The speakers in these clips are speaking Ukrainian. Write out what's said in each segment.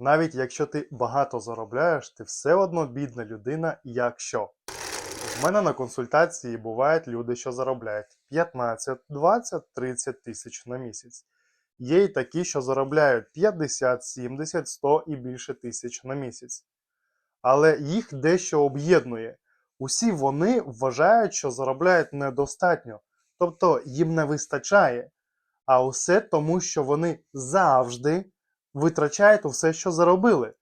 Навіть якщо ти багато заробляєш, ти все одно бідна людина, якщо. В мене на консультації бувають люди, що заробляють 15, 20, 30 тисяч на місяць. Є й такі, що заробляють 50, 70, 100 і більше тисяч на місяць. Але їх дещо об'єднує. Усі вони вважають, що заробляють недостатньо, тобто їм не вистачає. А усе тому, що вони завжди витрачають усе, що заробили.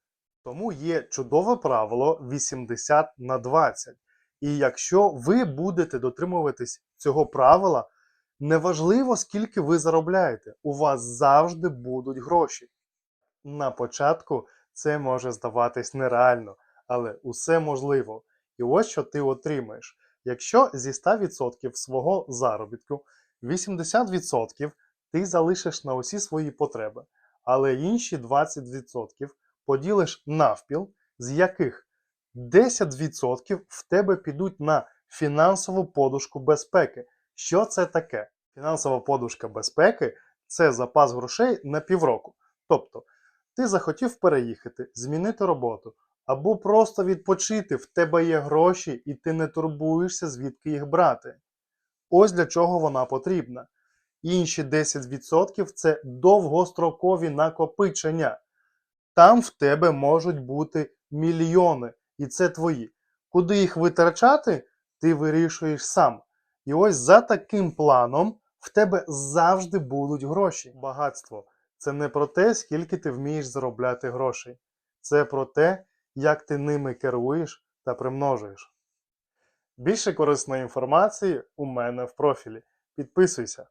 Тому є чудове правило 80 на 20. І якщо ви будете дотримуватись цього правила, неважливо скільки ви заробляєте, у вас завжди будуть гроші. На початку це може здаватись нереально, але усе можливо. І ось що ти отримаєш. Якщо зі 100% свого заробітку 80% ти залишиш на усі свої потреби, але інші 20% поділиш навпіл, з яких 10% в тебе підуть на фінансову подушку безпеки. Що це таке? Фінансова подушка безпеки це запас грошей на півроку. Тобто, ти захотів переїхати, змінити роботу або просто відпочити, в тебе є гроші, і ти не турбуєшся, звідки їх брати. Ось для чого вона потрібна. Інші 10% це довгострокові накопичення. Там в тебе можуть бути мільйони, і це твої. Куди їх витрачати, ти вирішуєш сам. І ось за таким планом в тебе завжди будуть гроші. Багатство це не про те, скільки ти вмієш заробляти грошей. Це про те, як ти ними керуєш та примножуєш. Більше корисної інформації у мене в профілі. Підписуйся.